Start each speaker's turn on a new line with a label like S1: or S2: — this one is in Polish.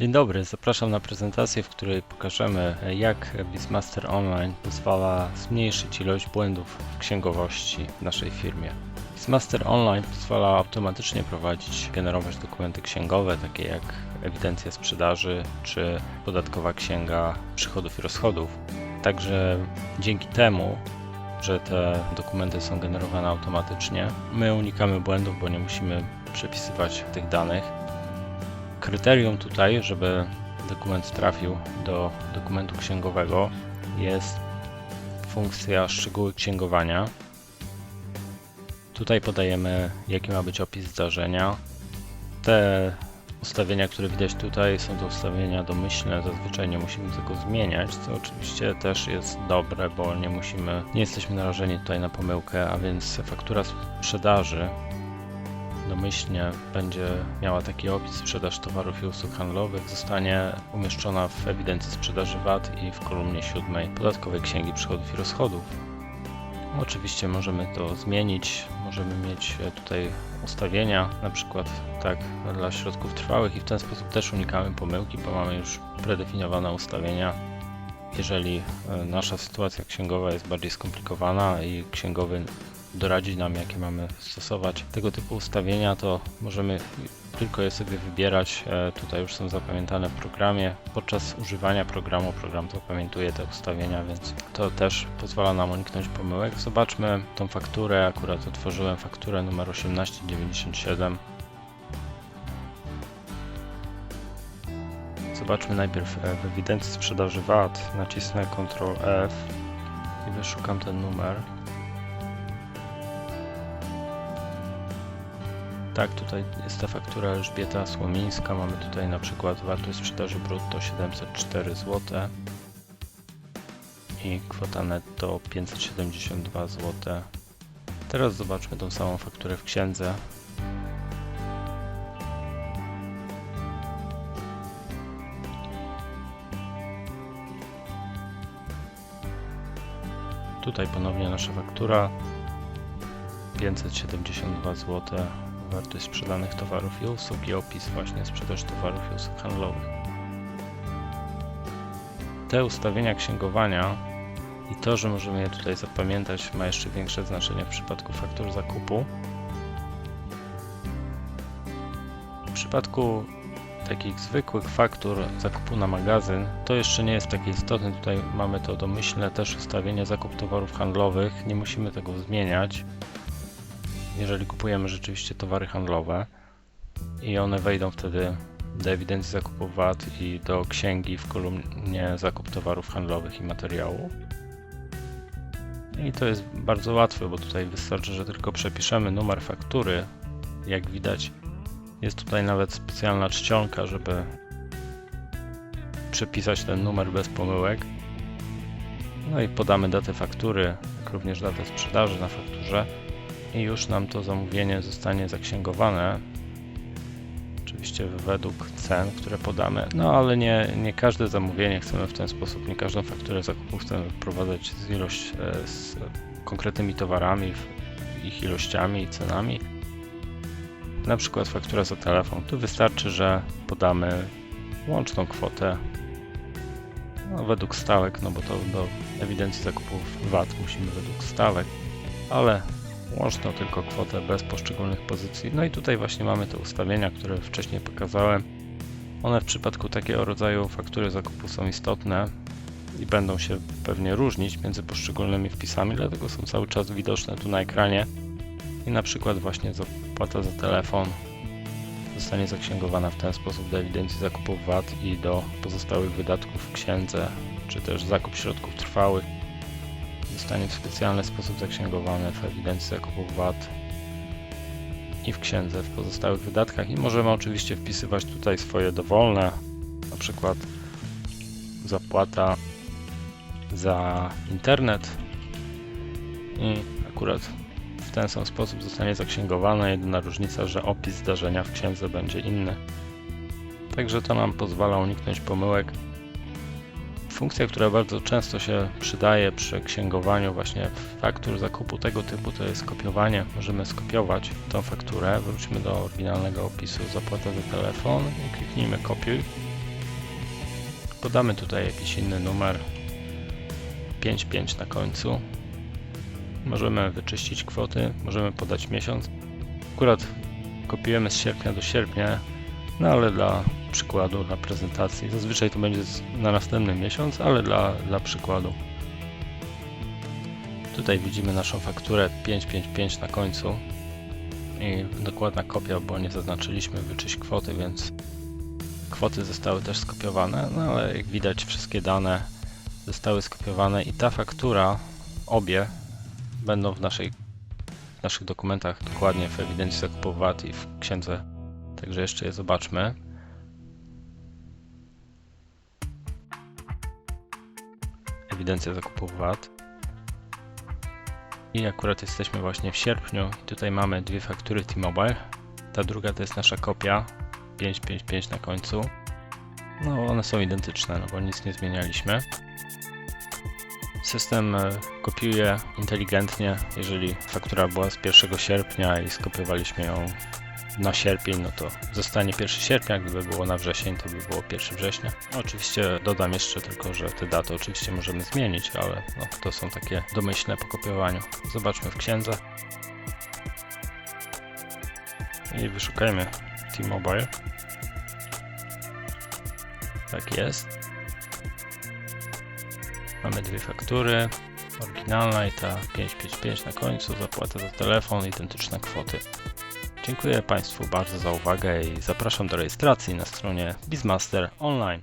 S1: Dzień dobry, zapraszam na prezentację, w której pokażemy jak Bizmaster Online pozwala zmniejszyć ilość błędów w księgowości w naszej firmie. Bizmaster Online pozwala automatycznie prowadzić, generować dokumenty księgowe, takie jak ewidencja sprzedaży czy podatkowa księga przychodów i rozchodów. Także dzięki temu, że te dokumenty są generowane automatycznie, my unikamy błędów, bo nie musimy przepisywać tych danych. Kryterium tutaj, żeby dokument trafił do dokumentu księgowego jest funkcja szczegóły księgowania. Tutaj podajemy jaki ma być opis zdarzenia. Te ustawienia, które widać tutaj są to ustawienia domyślne, zazwyczaj nie musimy tego zmieniać, co oczywiście też jest dobre, bo nie musimy, nie jesteśmy narażeni tutaj na pomyłkę, a więc faktura sprzedaży domyślnie będzie miała taki opis sprzedaż towarów i usług handlowych, zostanie umieszczona w ewidencji sprzedaży VAT i w kolumnie siódmej podatkowej księgi przychodów i rozchodów. Oczywiście możemy to zmienić, możemy mieć tutaj ustawienia, na przykład tak dla środków trwałych i w ten sposób też unikamy pomyłki, bo mamy już predefiniowane ustawienia. Jeżeli e, nasza sytuacja księgowa jest bardziej skomplikowana i księgowy doradzi nam, jakie mamy stosować tego typu ustawienia, to możemy tylko je sobie wybierać. E, Tutaj już są zapamiętane w programie. Podczas używania programu program zapamiętuje te ustawienia, więc to też pozwala nam uniknąć pomyłek. Zobaczmy tą fakturę. Akurat otworzyłem fakturę numer 1897. Zobaczmy najpierw e, w ewidencji sprzedaży VAT. Nacisnę Ctrl F i wyszukam ten numer. Tak, tutaj jest ta faktura Elżbieta Słomińska. Mamy tutaj na przykład wartość sprzedaży brutto 704 zł i kwota netto 572 zł. Teraz zobaczmy tą samą fakturę w księdze. Tutaj ponownie nasza faktura 572 zł wartość sprzedanych towarów i usług i opis właśnie sprzedaż towarów i usług handlowych. Te ustawienia księgowania i to, że możemy je tutaj zapamiętać ma jeszcze większe znaczenie w przypadku faktur zakupu. W przypadku takich zwykłych faktur zakupu na magazyn to jeszcze nie jest takie istotne. Tutaj mamy to domyślne też ustawienie zakup towarów handlowych. Nie musimy tego zmieniać jeżeli kupujemy rzeczywiście towary handlowe i one wejdą wtedy do ewidencji zakupów VAT i do księgi w kolumnie zakup towarów handlowych i materiału. I to jest bardzo łatwe, bo tutaj wystarczy, że tylko przepiszemy numer faktury. Jak widać, jest tutaj nawet specjalna czcionka, żeby przepisać ten numer bez pomyłek. No i podamy datę faktury, jak również datę sprzedaży na fakturze i już nam to zamówienie zostanie zaksięgowane. Oczywiście według cen, które podamy. No ale nie, nie każde zamówienie chcemy w ten sposób, nie każdą fakturę zakupu chcemy wprowadzać z ilość e, z konkretnymi towarami, ich ilościami i cenami. Na przykład faktura za telefon. Tu wystarczy, że podamy łączną kwotę no, według stawek, no bo to do ewidencji zakupów VAT musimy według stawek, ale łączną tylko kwotę bez poszczególnych pozycji. No i tutaj właśnie mamy te ustawienia, które wcześniej pokazałem. One w przypadku takiego rodzaju faktury zakupu są istotne i będą się pewnie różnić między poszczególnymi wpisami, dlatego są cały czas widoczne tu na ekranie. I na przykład właśnie zapłata za telefon zostanie zaksięgowana w ten sposób do ewidencji zakupów VAT i do pozostałych wydatków w księdze, czy też zakup środków trwałych zostanie w specjalny sposób zaksięgowane w ewidencji zakupów VAT i w księdze w pozostałych wydatkach i możemy oczywiście wpisywać tutaj swoje dowolne, na przykład zapłata za internet i akurat w ten sam sposób zostanie zaksięgowana. Jedyna różnica, że opis zdarzenia w księdze będzie inny. Także to nam pozwala uniknąć pomyłek Funkcja, która bardzo często się przydaje przy księgowaniu właśnie faktur zakupu tego typu, to jest kopiowanie. Możemy skopiować tą fakturę, wróćmy do oryginalnego opisu zapłata za telefon i kliknijmy kopiuj. Podamy tutaj jakiś inny numer. 55 na końcu. Możemy wyczyścić kwoty, możemy podać miesiąc. Akurat kopiujemy z sierpnia do sierpnia, no ale dla przykładu, dla prezentacji. Zazwyczaj to będzie na następny miesiąc, ale dla, dla przykładu. Tutaj widzimy naszą fakturę 555 na końcu i dokładna kopia, bo nie zaznaczyliśmy wyczyść kwoty, więc kwoty zostały też skopiowane, no ale jak widać wszystkie dane zostały skopiowane i ta faktura, obie będą w, naszej, w naszych dokumentach dokładnie w ewidencji zakupów VAT i w księdze, także jeszcze je zobaczmy. Ewidencja zakupów VAT. I akurat jesteśmy właśnie w sierpniu tutaj mamy dwie faktury T-Mobile. Ta druga to jest nasza kopia 555 na końcu. No one są identyczne, no bo nic nie zmienialiśmy. System e, kopiuje inteligentnie, jeżeli faktura była z 1 sierpnia i skopiowaliśmy ją na sierpień, no to zostanie 1 sierpnia, gdyby było na wrzesień, to by było 1 września. Oczywiście dodam jeszcze tylko, że te daty oczywiście możemy zmienić, ale no, to są takie domyślne po kopiowaniu. Zobaczmy w księdze. I wyszukajmy T-Mobile. Tak jest. Mamy dwie faktury. Oryginalna i ta 555 na końcu, zapłata za telefon, identyczne kwoty. Dziękuję Państwu bardzo za uwagę i zapraszam do rejestracji na stronie Bizmaster Online.